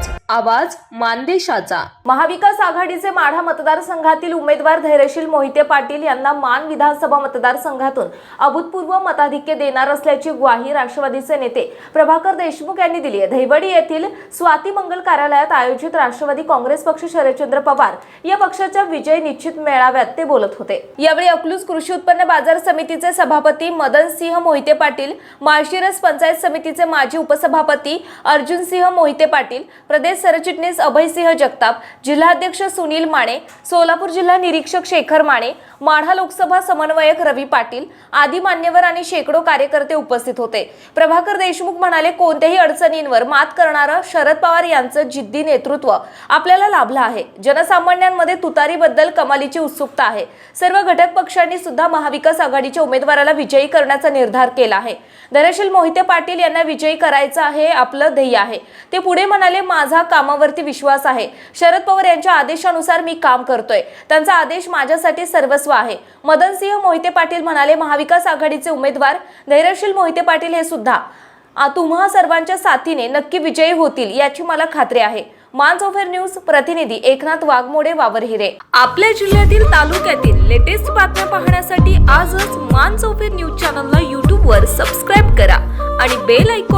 Leute. आवाज मानदेशाचा. महाविकास आघाडीचे माढा मतदारसंघातील उमेदवार धैर्यशील मोहिते पाटील यांना मान विधानसभा मतदारसंघातून अभूतपूर्व मताधिक्य देणार असल्याची ग्वाही राष्ट्रवादीचे नेते प्रभाकर देशमुख यांनी दिली आहे. धैवडी येथील स्वाती मंगल कार्यालयात आयोजित राष्ट्रवादी काँग्रेस पक्ष शरदचंद्र पवार या पक्षाच्या विजय निश्चित मेळाव्यात ते बोलत होते. यावेळी अकलूज कृषी उत्पन्न बाजार समितीचे सभापती मदन सिंह मोहिते पाटील माळशिरस पंचायत समितीचे माजी उपसभापती अर्जुन सिंह मोहिते पाटील प्रदेश सरचिटणीस अभयसिंह जगताप जिल्हाध्यक्ष सुनील माने सोलापूर जिल्हा निरीक्षक शेखर माने माढा लोकसभा समन्वयक रवी पाटील आदी मान्यवर आणि शेकडो कार्यकर्ते उपस्थित होते. प्रभाकर देशमुख म्हणाले कोणत्याही अडचणींवर मात करणारं शरद पवार यांचं जिद्दी नेतृत्व आपल्याला लाभलं आहे. जनसामान्यांमध्ये तुतारीबद्दल कमालीची उत्सुकता आहे. सर्व घटक पक्षांनी सुद्धा महाविकास आघाडीच्या उमेदवाराला विजयी करण्याचा निर्धार केला आहे. धैर्यशील मोहिते पाटील यांना विजयी करायचं आहे आपलं ध्येय आहे. ते पुढे म्हणाले माझा कामावरती विश्वास आहे. शरद पवार यांच्या आदेशानुसार मी काम करतोय. त्यांचा आदेश माझ्यासाठी सर्वस्व आहे. मदनसिंह मोहिते पाटील म्हणाले महाविकास आघाडीचे उमेदवार धैर्यशील मोहिते पाटील हे सुद्धा तुम्हा सर्वांच्या साथीने नक्की विजयी होतील याची मला खात्री आहे. मानसोफेर न्यूज प्रतिनिधी एकनाथ वाघमोडे वावरहिरे आपल्या जिल्ह्यातील तालुक्यातील लेटेस्ट बातम्या पाहण्यासाठी आजच मान चौफेर न्यूज चॅनलला यूट्यूबवर सबस्क्राईब करा आणि बेल आयकॉन